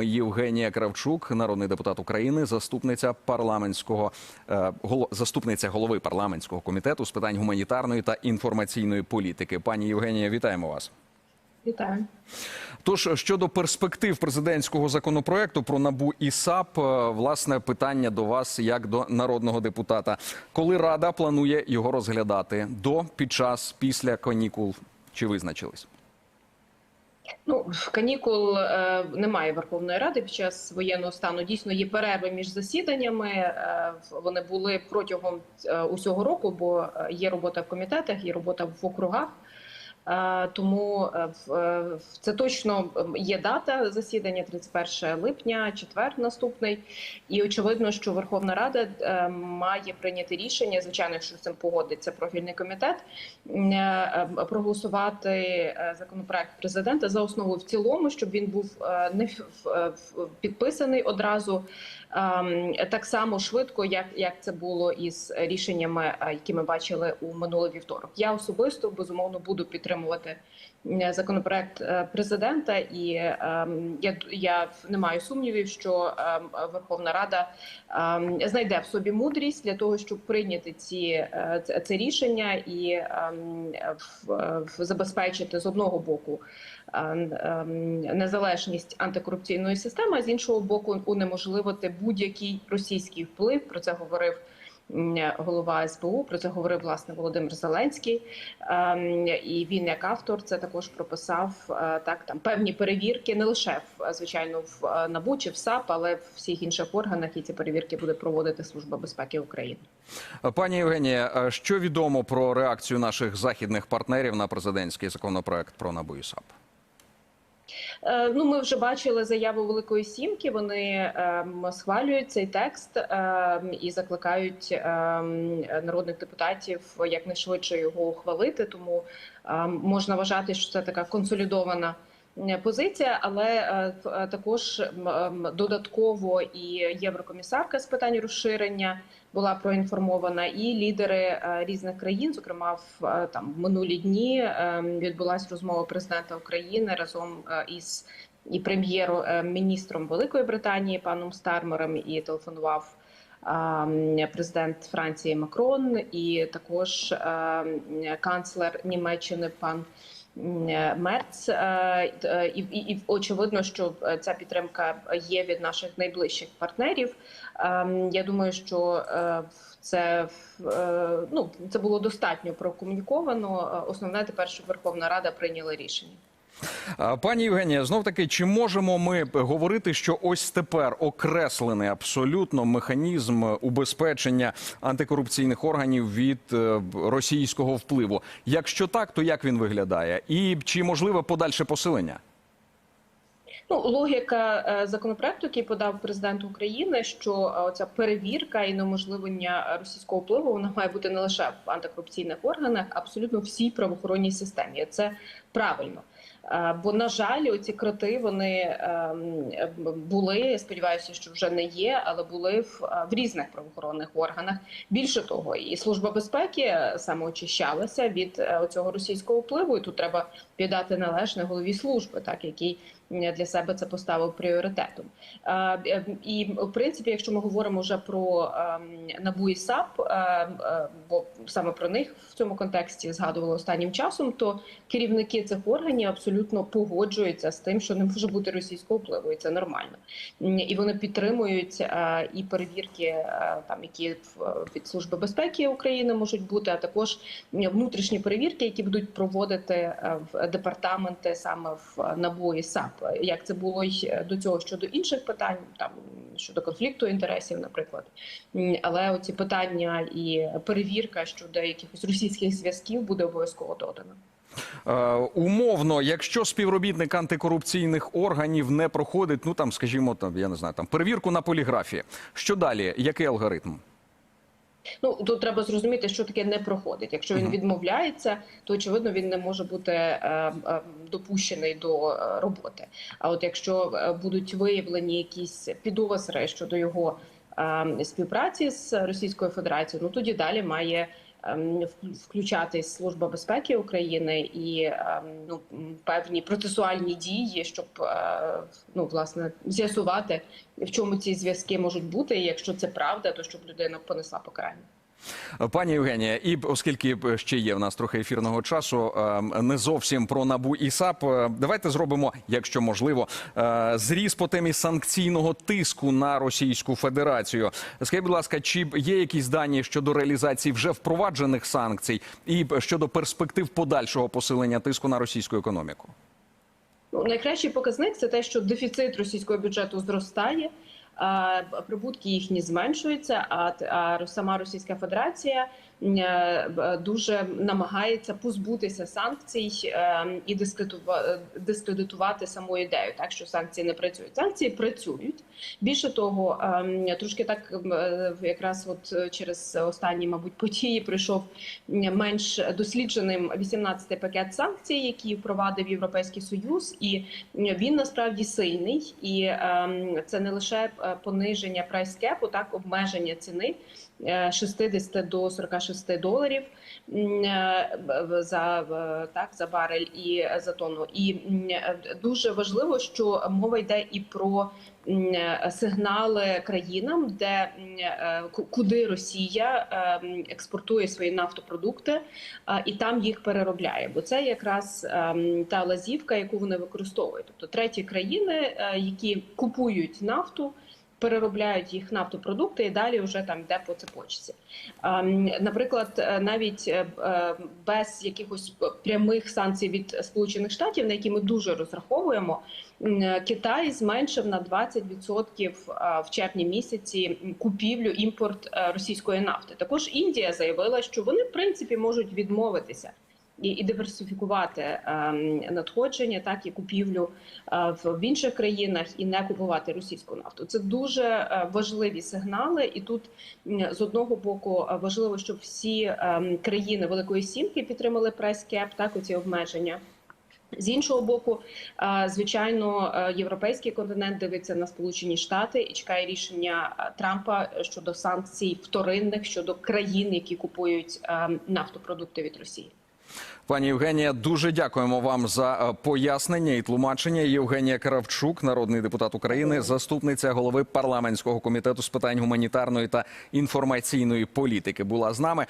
Євгенія Кравчук, народний депутат України, заступниця парламентського е, заступниця голови парламентського комітету з питань гуманітарної та інформаційної політики. Пані Євгенія, вітаємо вас. Вітаю. Тож щодо перспектив президентського законопроекту про набу і САП, е, власне питання до вас як до народного депутата. Коли рада планує його розглядати до, під час, після канікул? Чи визначились? Ну, канікул е, немає Верховної Ради під час воєнного стану. Дійсно, є перерви між засіданнями. Е, вони були протягом е, усього року, бо е, є робота в комітетах, є робота в округах. Е, Тому е, е, це точно є дата засідання 31 липня, четвер наступний. І очевидно, що Верховна Рада має прийняти рішення, звичайно, якщо з цим погодиться профільний комітет, проголосувати законопроект президента за основу в цілому, щоб він був не підписаний одразу ем, так само швидко, як, як це було із рішеннями, які ми бачили у минулий вівторок. Я особисто безумовно буду підтримувати м, законопроект е, президента, і ем, я, я не маю сумнівів, що ем, Верховна Рада ем, знайде в собі мудрість для того, щоб прийняти ці е, це, рішення і забезпечити з одного боку незалежність антикорупційної системи, а з іншого боку, унеможливити будь-який російський вплив. Про це говорив. Голова СБУ про це говорив власне Володимир Зеленський, Ем, і він як автор це також прописав е, так. Там певні перевірки, не лише в звичайно в е, НАБУ чи в САП, але в всіх інших органах. І ці перевірки буде проводити Служба безпеки України. Пані Євгенія, е, що відомо про реакцію наших західних партнерів на президентський законопроект про набу і САП? Е, Ну, ми вже бачили заяву Великої Сімки. Вони ем, схвалюють цей текст ем, і закликають ем, народних депутатів якнайшвидше його ухвалити. Тому можна вважати, що це така консолідована. Е, Позиція, але е, е, також ем, додатково і єврокомісарка з питань розширення була проінформована, і лідери різних країн, зокрема в там в минулі дні е, відбулася розмова президента України разом із і прем'єр-міністром Великої Британії паном Стармером, і телефонував. е, Президент Франції Макрон і також е, канцлер Німеччини пан Мерц. Е, е, І, і, і очевидно, що е, ця підтримка є від наших найближчих партнерів. Ем, Я думаю, що е, це е, ну це було достатньо прокомуніковано. Е, Основне тепер, щоб Верховна Рада прийняла рішення. Пані Євгенія, знов таки, чи можемо ми говорити, що ось тепер окреслений абсолютно механізм убезпечення антикорупційних органів від е, російського впливу? Якщо так, то як він виглядає? І чи можливе подальше посилення? Ну, логіка е, законопроекту, який подав президент України, що е, оця перевірка і неможливлення російського впливу вона має бути не лише в антикорупційних органах, а абсолютно всій правоохоронній системі. Це правильно. Е, Бо на жаль, оці кроти вони ем, були. я Сподіваюся, що вже не є, але були в, е, в різних правоохоронних органах. Більше того, і служба безпеки е, саме очищалася від е, цього російського впливу. І тут треба віддати належне голові служби, так який для себе це поставив пріоритетом. І в принципі, якщо ми говоримо вже про ем, НАБУ і САП, е, е, бо саме про них в цьому контексті згадували останнім часом, то керівники цих органів абсолютно погоджуються з тим, що не може бути російського впливу, і це нормально. І вони підтримують е, і перевірки, е, там які від служби безпеки України можуть бути, а також внутрішні перевірки, які будуть проводити е, в департаменти саме в НАБУ і САП. Як це було й до цього щодо інших питань, там щодо конфлікту інтересів, наприклад. Але оці питання і перевірка щодо якихось російських зв'язків буде обов'язково додана. Е, умовно, якщо співробітник антикорупційних органів не проходить, ну там, скажімо, там я не знаю, там перевірку на поліграфі. Що далі? Який алгоритм? Ну тут треба зрозуміти, що таке не проходить. Якщо він відмовляється, то очевидно він не може бути е, е, допущений до е, роботи. А от якщо е, будуть виявлені якісь підозри щодо його е, співпраці з Російською Федерацією, ну тоді далі має включатись Служба безпеки України і ем, ну певні процесуальні дії, щоб е, ну власне з'ясувати в чому ці зв'язки можуть бути. І якщо це правда, то щоб людина понесла покарання. Пані Євгенія, і оскільки ще є в нас трохи ефірного часу, е, не зовсім про набу і САП. е, Давайте зробимо, якщо можливо, е, зріз по темі санкційного тиску на Російську Федерацію. Скажіть, будь ласка, чи є якісь дані щодо реалізації вже впроваджених санкцій і щодо перспектив подальшого посилення тиску на російську економіку? Ну, найкращий показник це те, що дефіцит російського бюджету зростає, прибутки їхні зменшуються. А, сама Російська Федерація е, дуже намагається позбутися санкцій е, і дискредитува- дискредитувати саму ідею, так що санкції не працюють. Санкції працюють. Більше того, ем, трошки так е, якраз от е, через останні, мабуть, події прийшов менш дослідженим 18-й пакет санкцій, який впровадив Європейський Союз, і він насправді сильний. І ем, це не лише е, пониження прайскепу, так обмеження ціни е, 60 до 46 доларів е, за е, так за барель і за тонну. І е, дуже важливо, що мова йде і про е, сигнали країнам, де е, куди Росія е, експортує свої нафтопродукти, і там їх переробляє. Бо це якраз та лазівка, яку вони використовують. Тобто треті країни, е, які купують нафту. Переробляють їх нафтопродукти і далі вже там йде по цепочці. Ем, Наприклад, е, навіть е, е, без якихось прямих санкцій від Сполучених Штатів, на які ми дуже розраховуємо, Китай зменшив на 20% е, в червні місяці купівлю імпорт російської нафти. Також Індія заявила, що вони в принципі можуть відмовитися. І, і диверсифікувати ем, надходження, так і купівлю е, в, інших країнах, і не купувати російську нафту. Це дуже е, важливі сигнали. І тут з одного боку е, важливо, щоб всі ем, країни Великої Сімки підтримали прайс-кеп, так оці обмеження. З іншого боку, звичайно, європейський континент дивиться на Сполучені Штати і чекає рішення Трампа щодо санкцій вторинних щодо країн, які купують е, нафтопродукти від Росії. Пані Євгенія, дуже дякуємо вам за е, пояснення і тлумачення. Євгенія Кравчук, народний депутат України, заступниця голови парламентського комітету з питань гуманітарної та інформаційної політики, була з нами.